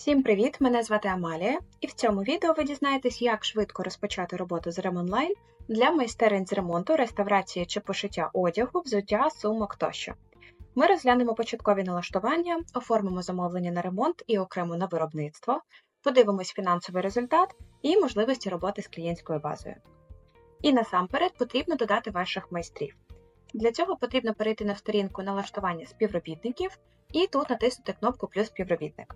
Всім привіт! Мене звати Амалія, і в цьому відео ви дізнаєтесь, як швидко розпочати роботу з Ремонлайн для майстерень з ремонту, реставрації чи пошиття одягу, взуття, сумок тощо. Ми розглянемо початкові налаштування, оформимо замовлення на ремонт і окремо на виробництво, подивимось фінансовий результат і можливості роботи з клієнтською базою. І насамперед потрібно додати ваших майстрів. Для цього потрібно перейти на сторінку налаштування співробітників і тут натиснути кнопку Плюс співробітник.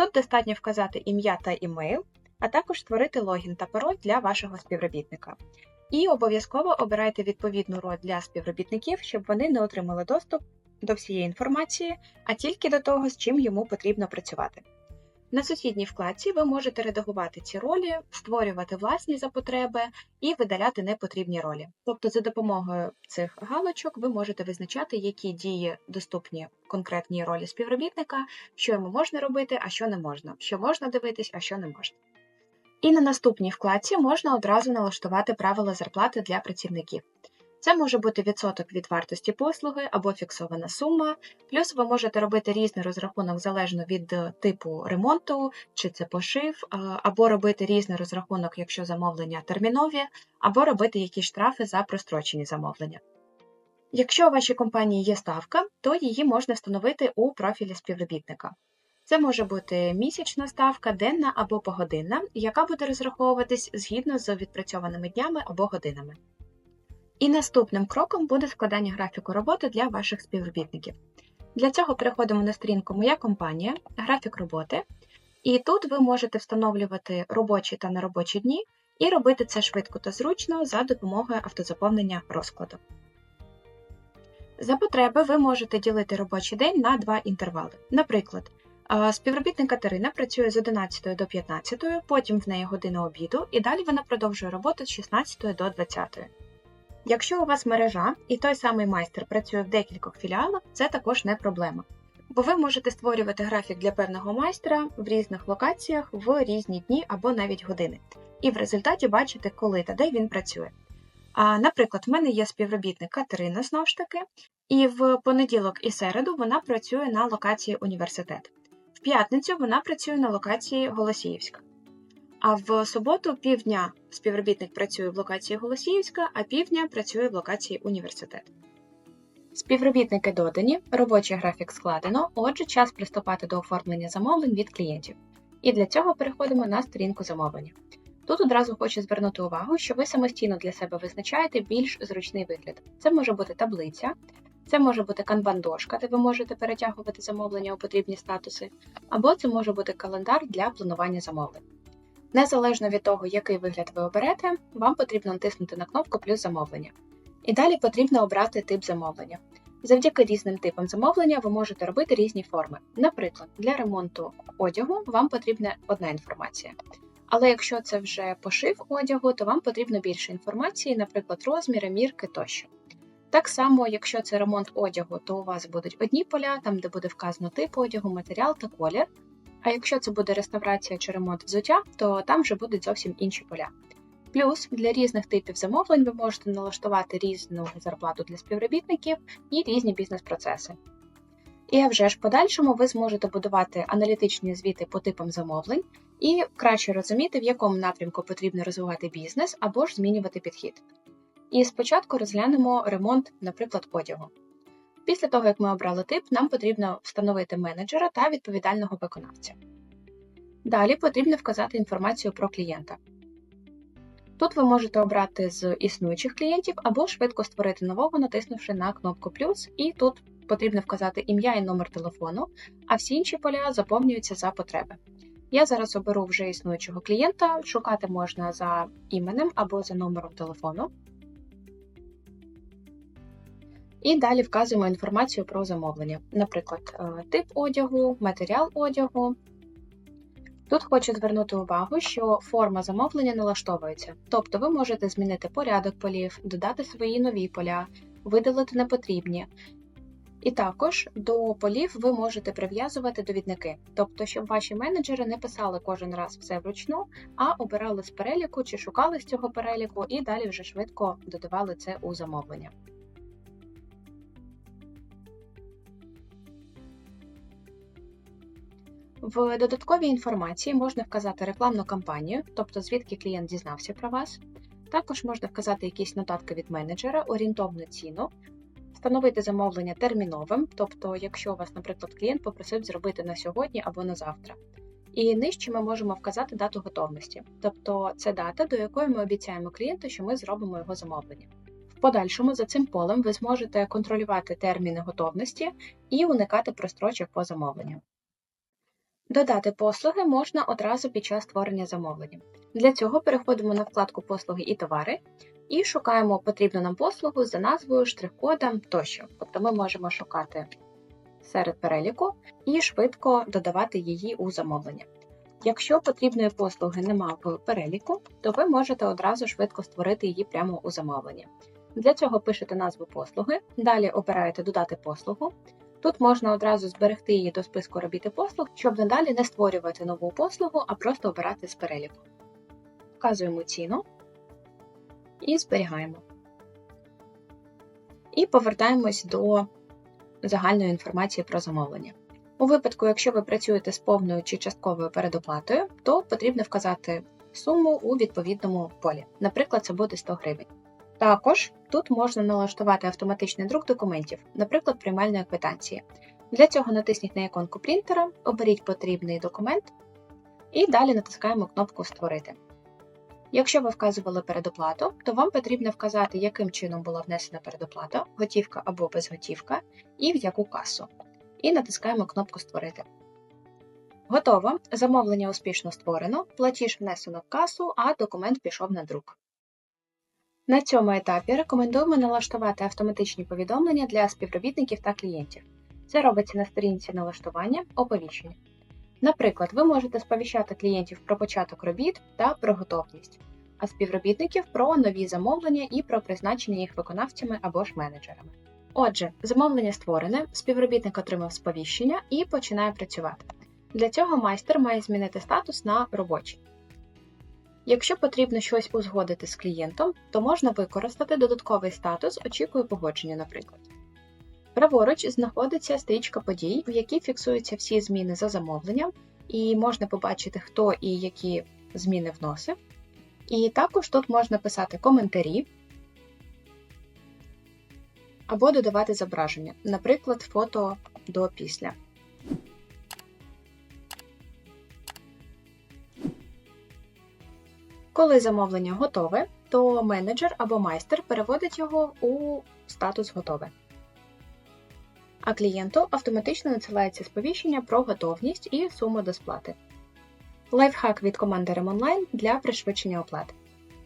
Тут достатньо вказати ім'я та імейл, а також створити логін та пароль для вашого співробітника. І обов'язково обирайте відповідну роль для співробітників, щоб вони не отримали доступ до всієї інформації, а тільки до того, з чим йому потрібно працювати. На сусідній вкладці ви можете редагувати ці ролі, створювати власні за потреби і видаляти непотрібні ролі. Тобто, за допомогою цих галочок ви можете визначати, які дії доступні конкретній ролі співробітника, що йому можна робити, а що не можна, що можна дивитись, а що не можна. І на наступній вкладці можна одразу налаштувати правила зарплати для працівників. Це може бути відсоток від вартості послуги або фіксована сума, плюс ви можете робити різний розрахунок залежно від е, типу ремонту, чи це пошив, або робити різний розрахунок, якщо замовлення термінові, або робити якісь штрафи за прострочені замовлення. Якщо у вашій компанії є ставка, то її можна встановити у профілі співробітника. Це може бути місячна ставка, денна або погодинна, яка буде розраховуватись згідно з відпрацьованими днями або годинами. І наступним кроком буде складання графіку роботи для ваших співробітників. Для цього переходимо на сторінку Моя компанія, графік роботи, і тут ви можете встановлювати робочі та неробочі дні і робити це швидко та зручно за допомогою автозаповнення розкладу. За потреби ви можете ділити робочий день на два інтервали. Наприклад, співробітник Катерина працює з 11 до 15, потім в неї година обіду, і далі вона продовжує роботу з 16 до 20. Якщо у вас мережа і той самий майстер працює в декількох філіалах, це також не проблема. Бо ви можете створювати графік для певного майстра в різних локаціях в різні дні або навіть години, і в результаті бачите, коли та де він працює. А, Наприклад, в мене є співробітник Катерина знову ж таки, і в понеділок і середу вона працює на локації університет. В п'ятницю вона працює на локації Голосіївська. А в суботу півдня співробітник працює в локації Голосіївська, а півдня працює в локації університет. Співробітники додані, робочий графік складено, отже, час приступати до оформлення замовлень від клієнтів. І для цього переходимо на сторінку замовлення. Тут одразу хочу звернути увагу, що ви самостійно для себе визначаєте більш зручний вигляд. Це може бути таблиця, це може бути канбан-дошка, де ви можете перетягувати замовлення у потрібні статуси, або це може бути календар для планування замовлень. Незалежно від того, який вигляд ви оберете, вам потрібно натиснути на кнопку Плюс замовлення. І далі потрібно обрати тип замовлення. Завдяки різним типам замовлення ви можете робити різні форми. Наприклад, для ремонту одягу вам потрібна одна інформація. Але якщо це вже пошив одягу, то вам потрібно більше інформації, наприклад, розміри, мірки тощо. Так само, якщо це ремонт одягу, то у вас будуть одні поля, там де буде вказано тип одягу, матеріал та колір. А якщо це буде реставрація чи ремонт взуття, то там вже будуть зовсім інші поля. Плюс для різних типів замовлень ви можете налаштувати різну зарплату для співробітників і різні бізнес-процеси. І вже ж подальшому ви зможете будувати аналітичні звіти по типам замовлень і краще розуміти, в якому напрямку потрібно розвивати бізнес або ж змінювати підхід. І спочатку розглянемо ремонт, наприклад, одягу. Після того, як ми обрали тип, нам потрібно встановити менеджера та відповідального виконавця. Далі потрібно вказати інформацію про клієнта. Тут ви можете обрати з існуючих клієнтів або швидко створити нового, натиснувши на кнопку плюс, і тут потрібно вказати ім'я і номер телефону, а всі інші поля заповнюються за потреби. Я зараз оберу вже існуючого клієнта, шукати можна за іменем або за номером телефону. І далі вказуємо інформацію про замовлення, наприклад, е, тип одягу, матеріал одягу. Тут хочу звернути увагу, що форма замовлення налаштовується, тобто ви можете змінити порядок полів, додати свої нові поля, видалити непотрібні. І також до полів ви можете прив'язувати довідники, тобто, щоб ваші менеджери не писали кожен раз все вручну, а обирали з переліку чи шукали з цього переліку, і далі вже швидко додавали це у замовлення. В додатковій інформації можна вказати рекламну кампанію, тобто звідки клієнт дізнався про вас. Також можна вказати якісь нотатки від менеджера, орієнтовну ціну, встановити замовлення терміновим, тобто, якщо у вас, наприклад, клієнт попросив зробити на сьогодні або на завтра. І нижче ми можемо вказати дату готовності, тобто це дата, до якої ми обіцяємо клієнту, що ми зробимо його замовлення. В подальшому за цим полем ви зможете контролювати терміни готовності і уникати прострочок по замовленню. Додати послуги можна одразу під час створення замовлення. Для цього переходимо на вкладку Послуги і товари і шукаємо потрібну нам послугу за назвою, штрих-кодом тощо. Тобто ми можемо шукати серед переліку і швидко додавати її у замовлення. Якщо потрібної послуги нема в переліку, то ви можете одразу швидко створити її прямо у замовленні. Для цього пишете назву послуги, далі обираєте Додати послугу. Тут можна одразу зберегти її до списку робіт і послуг, щоб надалі не створювати нову послугу, а просто обирати з переліку. Вказуємо ціну і зберігаємо. І повертаємось до загальної інформації про замовлення. У випадку, якщо ви працюєте з повною чи частковою передоплатою, то потрібно вказати суму у відповідному полі. Наприклад, це буде 100 гривень. Також тут можна налаштувати автоматичний друк документів, наприклад, приймальної квитанції. Для цього натисніть на іконку принтера, оберіть потрібний документ і далі натискаємо кнопку Створити. Якщо ви вказували передоплату, то вам потрібно вказати, яким чином була внесена передоплата, готівка або безготівка, і в яку касу. І натискаємо кнопку Створити. Готово. Замовлення успішно створено, платіж внесено в касу, а документ пішов на друк. На цьому етапі рекомендуємо налаштувати автоматичні повідомлення для співробітників та клієнтів. Це робиться на сторінці налаштування оповіщення. Наприклад, ви можете сповіщати клієнтів про початок робіт та про готовність, а співробітників про нові замовлення і про призначення їх виконавцями або ж менеджерами. Отже, замовлення створене, співробітник отримав сповіщення і починає працювати. Для цього майстер має змінити статус на робочий. Якщо потрібно щось узгодити з клієнтом, то можна використати додатковий статус Очікую погодження, наприклад. Праворуч знаходиться стрічка подій, в якій фіксуються всі зміни за замовленням, і можна побачити, хто і які зміни вносив. І також тут можна писати коментарі або додавати зображення, наприклад, фото до після. Коли замовлення готове, то менеджер або майстер переводить його у статус готове. А клієнту автоматично надсилається сповіщення про готовність і суму до сплати. Лайфхак від команди RemOnline для пришвидшення оплати.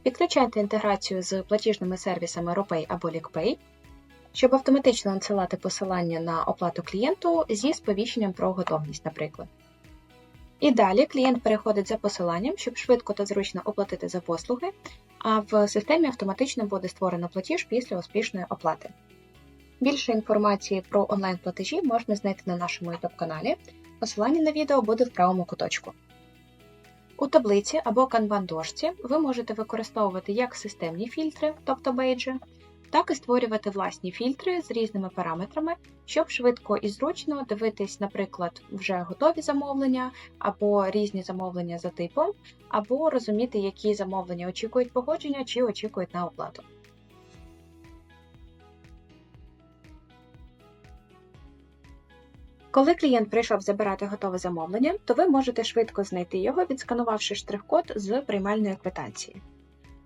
Підключайте інтеграцію з платіжними сервісами RoPay або LickPay, щоб автоматично надсилати посилання на оплату клієнту зі сповіщенням про готовність, наприклад. І далі клієнт переходить за посиланням, щоб швидко та зручно оплатити за послуги, а в системі автоматично буде створено платіж після успішної оплати. Більше інформації про онлайн-платежі можна знайти на нашому YouTube каналі. Посилання на відео буде в правому куточку. У таблиці або канбан-дошці ви можете використовувати як системні фільтри, тобто бейджі, так і створювати власні фільтри з різними параметрами, щоб швидко і зручно дивитись, наприклад, вже готові замовлення, або різні замовлення за типом, або розуміти, які замовлення очікують погодження чи очікують на оплату. Коли клієнт прийшов забирати готове замовлення, то ви можете швидко знайти його, відсканувавши штрих-код з приймальної квитанції.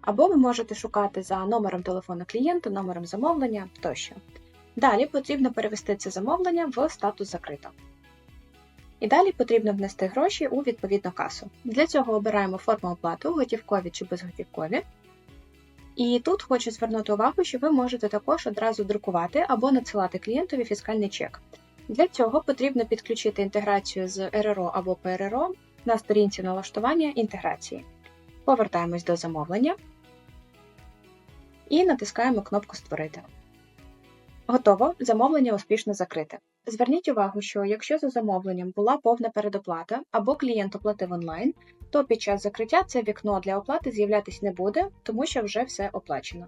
Або ви можете шукати за номером телефону клієнта, номером замовлення тощо. Далі потрібно перевести це замовлення в статус закрито. І далі потрібно внести гроші у відповідну касу. Для цього обираємо форму оплату, готівкові чи безготівкові. І тут хочу звернути увагу, що ви можете також одразу друкувати або надсилати клієнтові фіскальний чек. Для цього потрібно підключити інтеграцію з РРО або ПРРО на сторінці налаштування інтеграції. Повертаємось до замовлення і натискаємо кнопку Створити. Готово, замовлення успішно закрите. Зверніть увагу, що якщо за замовленням була повна передоплата або клієнт оплатив онлайн, то під час закриття це вікно для оплати з'являтися не буде, тому що вже все оплачено.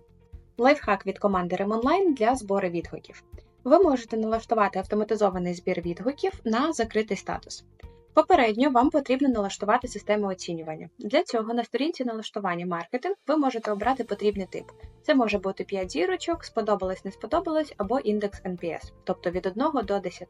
Лайфхак від команди RemOnline для збору відгуків. Ви можете налаштувати автоматизований збір відгуків на закритий статус. Попередньо вам потрібно налаштувати систему оцінювання. Для цього на сторінці налаштування маркетинг ви можете обрати потрібний тип. Це може бути 5 зірочок, сподобалось, не сподобалось, або індекс NPS, тобто від 1 до 10.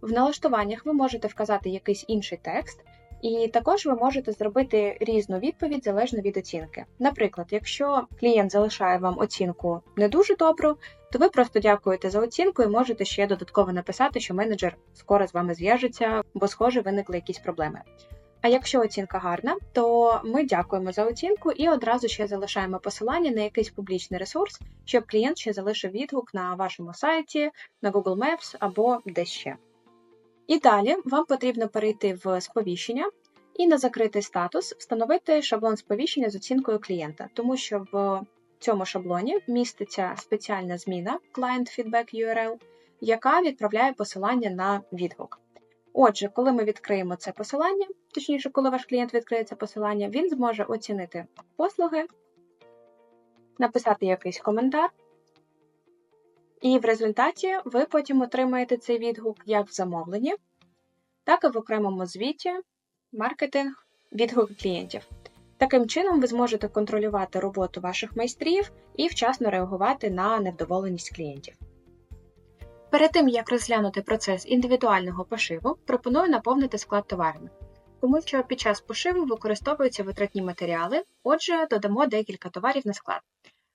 В налаштуваннях ви можете вказати якийсь інший текст, і також ви можете зробити різну відповідь залежно від оцінки. Наприклад, якщо клієнт залишає вам оцінку не дуже добру, то ви просто дякуєте за оцінку і можете ще додатково написати, що менеджер скоро з вами зв'яжеться, бо, схоже, виникли якісь проблеми. А якщо оцінка гарна, то ми дякуємо за оцінку і одразу ще залишаємо посилання на якийсь публічний ресурс, щоб клієнт ще залишив відгук на вашому сайті, на Google Maps або десь ще. І далі вам потрібно перейти в сповіщення і на закритий статус встановити шаблон сповіщення з оцінкою клієнта, тому що в цьому шаблоні міститься спеціальна зміна Client Feedback URL, яка відправляє посилання на відгук. Отже, коли ми відкриємо це посилання, точніше, коли ваш клієнт відкриє це посилання, він зможе оцінити послуги, написати якийсь коментар, і в результаті ви потім отримаєте цей відгук як в замовленні, так і в окремому звіті, маркетинг, відгуки клієнтів. Таким чином, ви зможете контролювати роботу ваших майстрів і вчасно реагувати на невдоволеність клієнтів. Перед тим, як розглянути процес індивідуального пошиву, пропоную наповнити склад товарами, тому що під час пошиву використовуються витратні матеріали, отже, додамо декілька товарів на склад.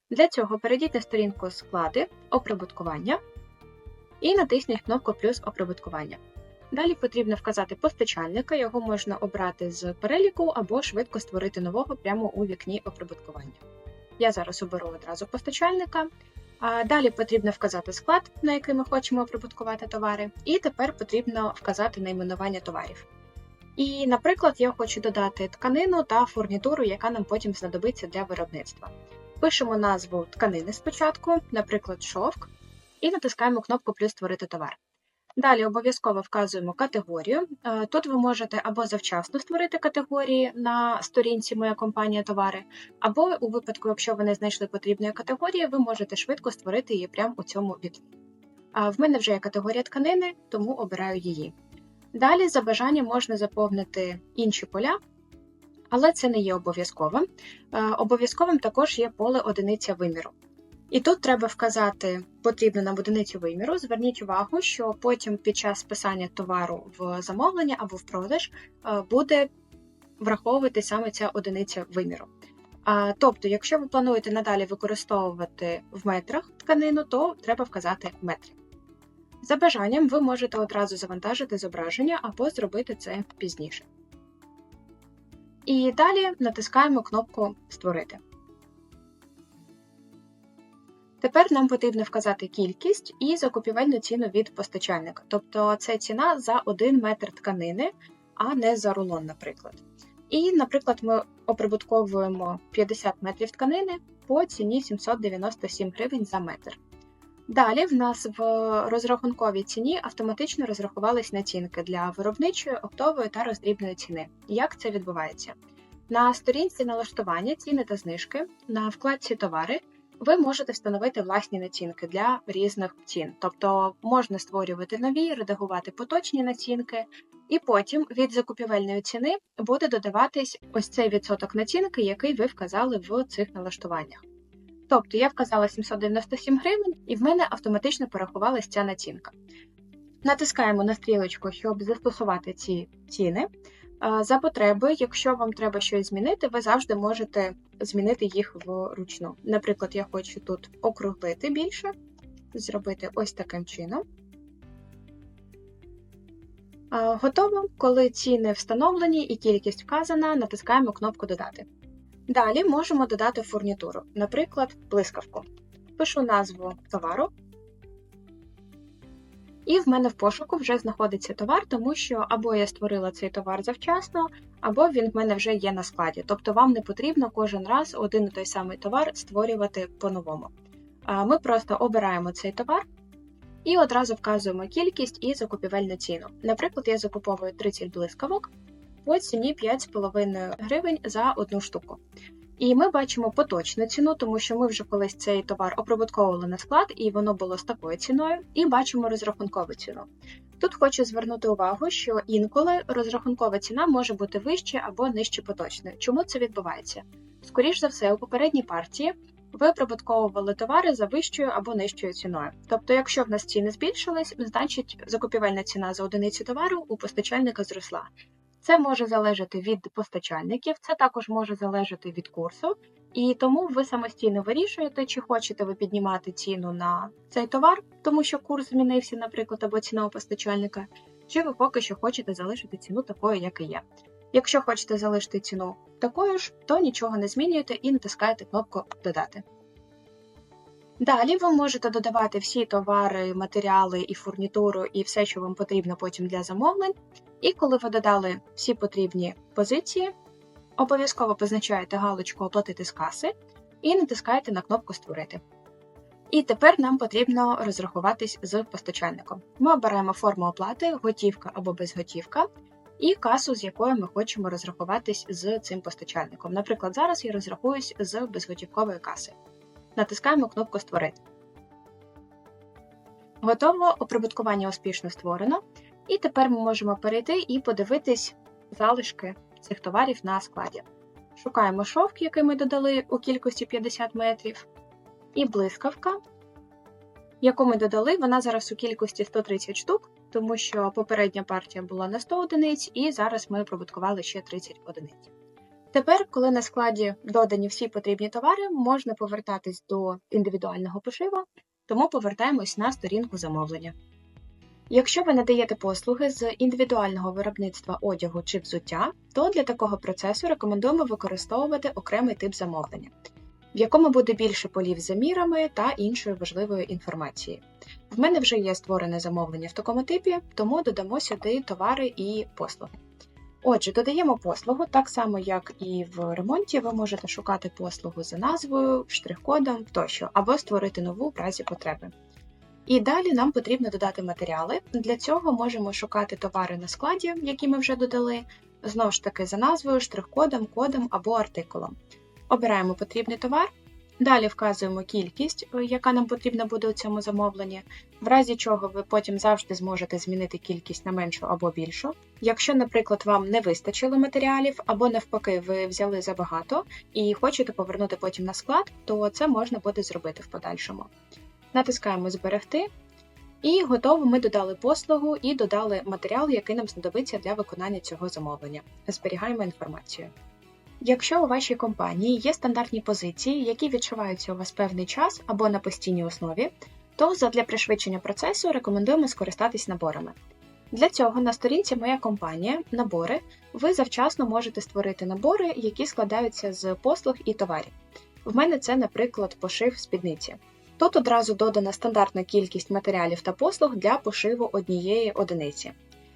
Для цього перейдіть на сторінку склади, оприбуткування і натисніть кнопку плюс оприбуткування. Далі потрібно вказати постачальника, його можна обрати з переліку або швидко створити нового прямо у вікні оприбуткування. Я зараз оберу одразу постачальника. Далі потрібно вказати склад, на який ми хочемо оприбуткувати товари, і тепер потрібно вказати найменування товарів. І, наприклад, я хочу додати тканину та фурнітуру, яка нам потім знадобиться для виробництва. Пишемо назву тканини спочатку, наприклад, шовк, і натискаємо кнопку Плюс створити товар. Далі обов'язково вказуємо категорію. Е, тут ви можете або завчасно створити категорії на сторінці Моя компанія товари, або у випадку, якщо ви не знайшли потрібної категорії, ви можете швидко створити її прямо у цьому вікні. В мене вже є категорія тканини, тому обираю її. Далі за бажанням можна заповнити інші поля, але це не є обов'язковим. Е, обов'язковим також є поле одиниця виміру. І тут треба вказати потрібно нам одиницю виміру. Зверніть увагу, що потім під час списання товару в замовлення або в продаж е, буде враховувати саме ця одиниця виміру. Тобто, якщо ви плануєте надалі використовувати в метрах тканину, то треба вказати метри. За бажанням, ви можете одразу завантажити зображення або зробити це пізніше. І далі натискаємо кнопку Створити. Тепер нам потрібно вказати кількість і закупівельну ціну від постачальника. Тобто це ціна за 1 метр тканини, а не за рулон, наприклад. І, наприклад, ми оприбутковуємо 50 метрів тканини по ціні 797 гривень за метр. Далі в нас в розрахунковій ціні автоматично розрахувались націнки для виробничої, оптової та роздрібної ціни. Як це відбувається? На сторінці налаштування ціни та знижки на вкладці товари ви можете встановити власні націнки для різних цін, тобто можна створювати нові, редагувати поточні націнки, і потім від закупівельної ціни буде додаватись ось цей відсоток націнки, який ви вказали в цих налаштуваннях. Тобто я вказала 797 гривень, і в мене автоматично порахувалась ця націнка. Натискаємо на стрілочку, щоб застосувати ці ціни. За потреби, якщо вам треба щось змінити, ви завжди можете змінити їх вручну. Наприклад, я хочу тут округлити більше, зробити ось таким чином. Готово, коли ціни встановлені і кількість вказана, натискаємо кнопку Додати. Далі можемо додати фурнітуру, наприклад, блискавку. Пишу назву товару. І в мене в пошуку вже знаходиться товар, тому що або я створила цей товар завчасно, або він в мене вже є на складі. Тобто вам не потрібно кожен раз один і той самий товар створювати по-новому. Ми просто обираємо цей товар і одразу вказуємо кількість і закупівельну ціну. Наприклад, я закуповую 30 блискавок по ціні 5,5 гривень за одну штуку. І ми бачимо поточну ціну, тому що ми вже колись цей товар оприбутковували на склад, і воно було з такою ціною, і бачимо розрахункову ціну. Тут хочу звернути увагу, що інколи розрахункова ціна може бути вище або нижче поточної. Чому це відбувається? Скоріш за все, у попередній партії ви прибутковували товари за вищою або нижчою ціною. Тобто, якщо в нас ціни збільшились, значить закупівельна ціна за одиницю товару у постачальника зросла. Це може залежати від постачальників, це також може залежати від курсу, і тому ви самостійно вирішуєте, чи хочете ви піднімати ціну на цей товар, тому що курс змінився, наприклад, або ціна у постачальника, чи ви поки що хочете залишити ціну такою, як і є. Якщо хочете залишити ціну такою ж, то нічого не змінюєте і натискаєте кнопку Додати. Далі ви можете додавати всі товари, матеріали і фурнітуру, і все, що вам потрібно потім для замовлень. І коли ви додали всі потрібні позиції, обов'язково позначаєте галочку Оплатити з каси і натискаєте на кнопку Створити. І тепер нам потрібно розрахуватись з постачальником. Ми обираємо форму оплати, готівка або безготівка, і касу, з якою ми хочемо розрахуватись з цим постачальником. Наприклад, зараз я розрахуюсь з безготівкової каси. Натискаємо кнопку Створити. Готово, оприбуткування успішно створено. І тепер ми можемо перейти і подивитись залишки цих товарів на складі. Шукаємо шовк, який ми додали у кількості 50 метрів, і блискавка, яку ми додали, вона зараз у кількості 130 штук, тому що попередня партія була на 100 одиниць, і зараз ми прибуткували ще 30 одиниць. Тепер, коли на складі додані всі потрібні товари, можна повертатись до індивідуального пошиву, тому повертаємось на сторінку замовлення. Якщо ви надаєте послуги з індивідуального виробництва одягу чи взуття, то для такого процесу рекомендуємо використовувати окремий тип замовлення, в якому буде більше полів з замірами та іншої важливої інформації. В мене вже є створене замовлення в такому типі, тому додамо сюди товари і послуги. Отже, додаємо послугу, так само, як і в ремонті, ви можете шукати послугу за назвою, штрих-кодом тощо, або створити нову в разі потреби. І далі нам потрібно додати матеріали. Для цього можемо шукати товари на складі, які ми вже додали, знову ж таки за назвою, штрих-кодом, кодом або артикулом. Обираємо потрібний товар, далі вказуємо кількість, е, яка нам потрібна буде у цьому замовленні, в разі чого ви потім завжди зможете змінити кількість на меншу або більшу. Якщо, наприклад, вам не вистачило матеріалів, або навпаки, ви взяли забагато і хочете повернути потім на склад, то це можна буде зробити в подальшому. Натискаємо Зберегти. І готово ми додали послугу і додали матеріал, який нам знадобиться для виконання цього замовлення. Зберігаємо інформацію. Якщо у вашій компанії є стандартні позиції, які відчуваються у вас певний час або на постійній основі, то задля пришвидшення процесу рекомендуємо скористатись наборами. Для цього на сторінці Моя компанія набори ви завчасно можете створити набори, які складаються з послуг і товарів. В мене це, наприклад, пошив спідниці. Тут одразу додана стандартна кількість матеріалів та послуг для пошиву однієї одиниці.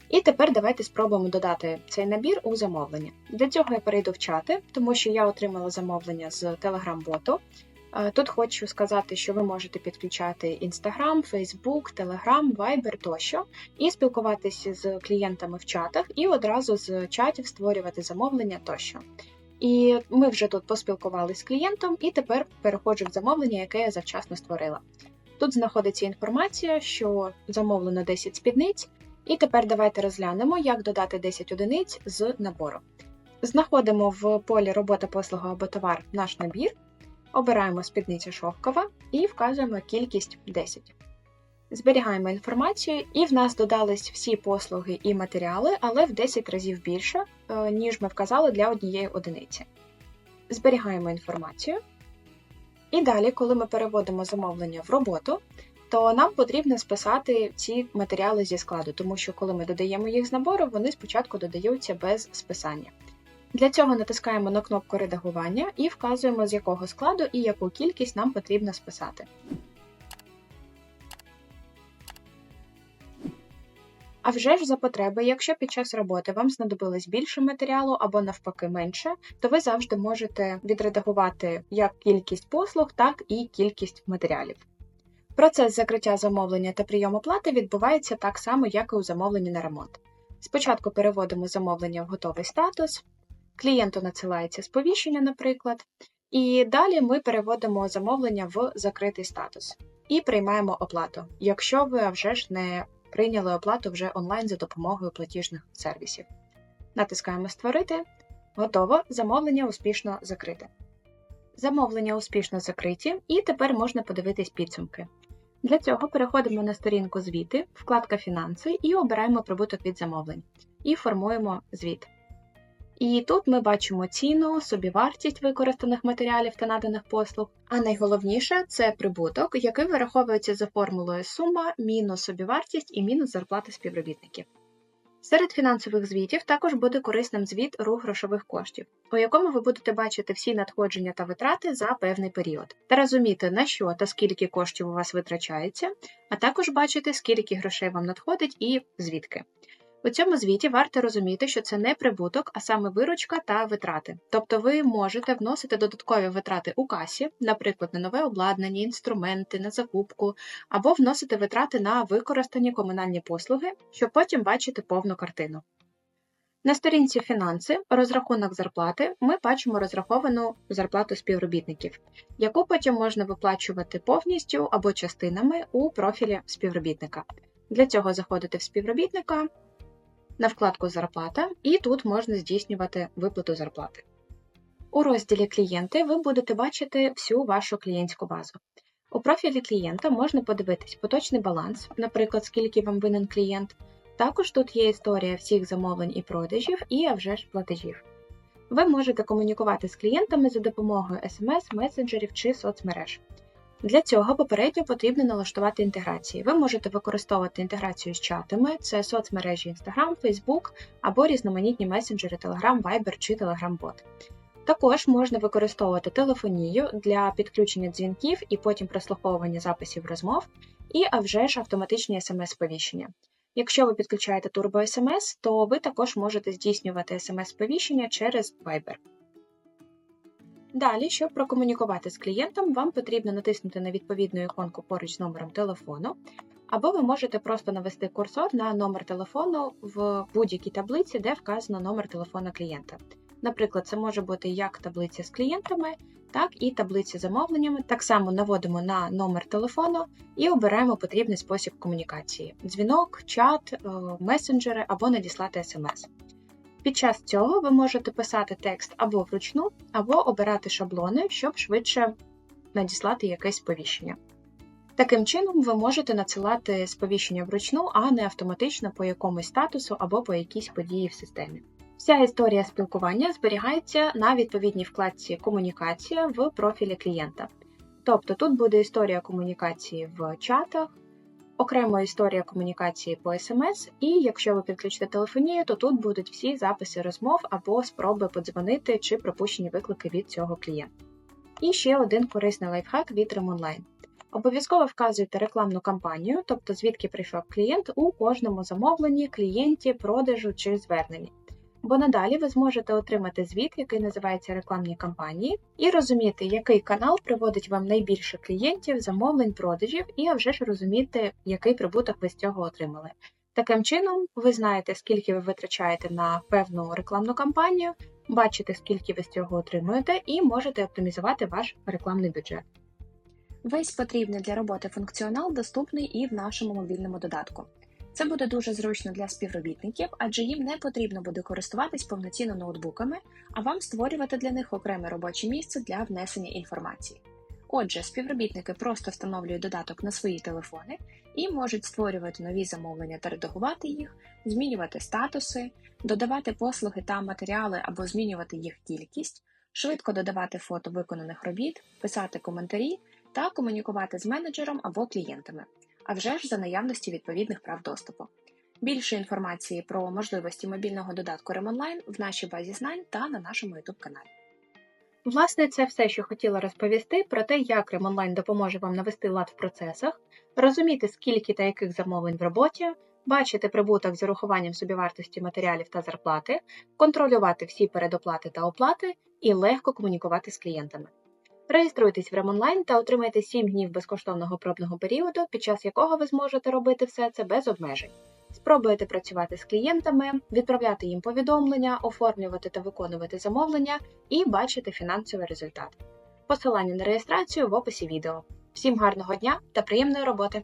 І тепер давайте спробуємо додати цей набір у замовлення. Для цього я перейду в чати, тому що я отримала замовлення з Telegram-боту. Тут хочу сказати, що ви можете підключати Instagram, Facebook, Telegram, Viber тощо, і спілкуватися з клієнтами в чатах, і одразу з чатів створювати замовлення тощо. І ми вже тут поспілкувалися з клієнтом, і тепер переходжу в замовлення, яке я завчасно створила. Тут знаходиться інформація, що замовлено 10 спідниць, і тепер давайте розглянемо, як додати 10 одиниць з набору. Знаходимо в полі робота послуга або товар наш набір, обираємо спідниця шовкова і вказуємо кількість 10. Зберігаємо інформацію, і в нас додались всі послуги і матеріали, але в 10 разів більше, е, ніж ми вказали для однієї одиниці. Зберігаємо інформацію. І далі, коли ми переводимо замовлення в роботу, то нам потрібно списати ці матеріали зі складу, тому що коли ми додаємо їх з набору, вони спочатку додаються без списання. Для цього натискаємо на кнопку редагування і вказуємо, з якого складу і яку кількість нам потрібно списати. А вже ж за потреби, якщо під час роботи вам знадобилось більше матеріалу або навпаки менше, то ви завжди можете відредагувати як кількість послуг, так і кількість матеріалів. Процес закриття замовлення та прийому плати відбувається так само, як і у замовленні на ремонт. Спочатку переводимо замовлення в готовий статус, клієнту надсилається сповіщення, наприклад, і далі ми переводимо замовлення в закритий статус і приймаємо оплату, якщо ви вже ж не прийняли оплату вже онлайн за допомогою платіжних сервісів. Натискаємо Створити. Готово. Замовлення успішно закрите. Замовлення успішно закриті, і тепер можна подивитись підсумки. Для цього переходимо на сторінку Звіти, вкладка Фінанси і обираємо прибуток від замовлень. І формуємо звіт. І тут ми бачимо ціну, собівартість використаних матеріалів та наданих послуг. А найголовніше це прибуток, який вираховується за формулою сума мінус собівартість і мінус зарплати співробітників. Серед фінансових звітів також буде корисним звіт рух грошових коштів, у якому ви будете бачити всі надходження та витрати за певний період, та розуміти, на що та скільки коштів у вас витрачається, а також бачити, скільки грошей вам надходить і звідки. У цьому звіті варто розуміти, що це не прибуток, а саме виручка та витрати. Тобто ви можете вносити додаткові витрати у касі, наприклад, на нове обладнання, інструменти, на закупку, або вносити витрати на використані комунальні послуги, щоб потім бачити повну картину. На сторінці фінанси, розрахунок зарплати, ми бачимо розраховану зарплату співробітників, яку потім можна виплачувати повністю або частинами у профілі співробітника. Для цього заходите в співробітника, на вкладку Зарплата, і тут можна здійснювати виплату зарплати. У розділі Клієнти ви будете бачити всю вашу клієнтську базу. У профілі клієнта можна подивитись поточний баланс, наприклад, скільки вам винен клієнт. Також тут є історія всіх замовлень і продажів, і а вже ж платежів. Ви можете комунікувати з клієнтами за допомогою SMS, месенджерів чи соцмереж. Для цього попередньо потрібно налаштувати інтеграції. Ви можете використовувати інтеграцію з чатами, це соцмережі Instagram, Facebook або різноманітні месенджери Telegram, Viber чи Telegram-бот. Також можна використовувати телефонію для підключення дзвінків і потім прослуховування записів розмов, і а вже ж автоматичні смс-сповіщення. Якщо ви підключаєте Turbo SMS, то ви також можете здійснювати смс-сповіщення через Viber. Далі, щоб прокомунікувати з клієнтом, вам потрібно натиснути на відповідну іконку поруч з номером телефону, або ви можете просто навести курсор на номер телефону в будь-якій таблиці, де вказано номер телефона клієнта. Наприклад, це може бути як таблиця з клієнтами, так і таблиця з замовленнями. Так само наводимо на номер телефону і обираємо потрібний спосіб комунікації: дзвінок, чат, е, месенджери або надіслати смс. Під час цього ви можете писати текст або вручну, або обирати шаблони, щоб швидше надіслати якесь сповіщення. Таким чином, ви можете надсилати сповіщення вручну, а не автоматично по якомусь статусу або по якійсь події в системі. Вся історія спілкування зберігається на відповідній вкладці Комунікація в профілі клієнта. Тобто тут буде історія комунікації в чатах, окремо історія комунікації по смс, і якщо ви підключите телефонію, то тут будуть всі записи розмов або спроби подзвонити чи пропущені виклики від цього клієнта. І ще один корисний лайфхак від Ремонлайн. Обов'язково вказуйте рекламну кампанію, тобто звідки прийшов клієнт у кожному замовленні, клієнті, продажу чи зверненні бо надалі ви зможете отримати звіт, який називається рекламні кампанії, і розуміти, який канал приводить вам найбільше клієнтів, замовлень, продажів, і а вже ж розуміти, який прибуток ви з цього отримали. Таким чином, ви знаєте, скільки ви витрачаєте на певну рекламну кампанію, бачите, скільки ви з цього отримуєте, і можете оптимізувати ваш рекламний бюджет. Весь потрібний для роботи функціонал доступний і в нашому мобільному додатку. Це буде дуже зручно для співробітників, адже їм не потрібно буде користуватись повноцінно ноутбуками, а вам створювати для них окреме робоче місце для внесення інформації. Отже, співробітники просто встановлюють додаток на свої телефони і можуть створювати нові замовлення та редагувати їх, змінювати статуси, додавати послуги та матеріали або змінювати їх кількість, швидко додавати фото виконаних робіт, писати коментарі та комунікувати з менеджером або клієнтами а вже ж за наявності відповідних прав доступу. Більше інформації про можливості мобільного додатку Ремонлайн в нашій базі знань та на нашому YouTube каналі. Власне, це все, що хотіла розповісти про те, як Ремонлайн допоможе вам навести лад в процесах, розуміти, скільки та яких замовлень в роботі, бачити прибуток з урахуванням собівартості матеріалів та зарплати, контролювати всі передоплати та оплати і легко комунікувати з клієнтами. Реєструйтесь в Ремонлайн та отримайте 7 днів безкоштовного пробного періоду, під час якого ви зможете робити все це без обмежень. Спробуйте працювати з клієнтами, відправляти їм повідомлення, оформлювати та виконувати замовлення і бачити фінансовий результат. Посилання на реєстрацію в описі відео. Всім гарного дня та приємної роботи!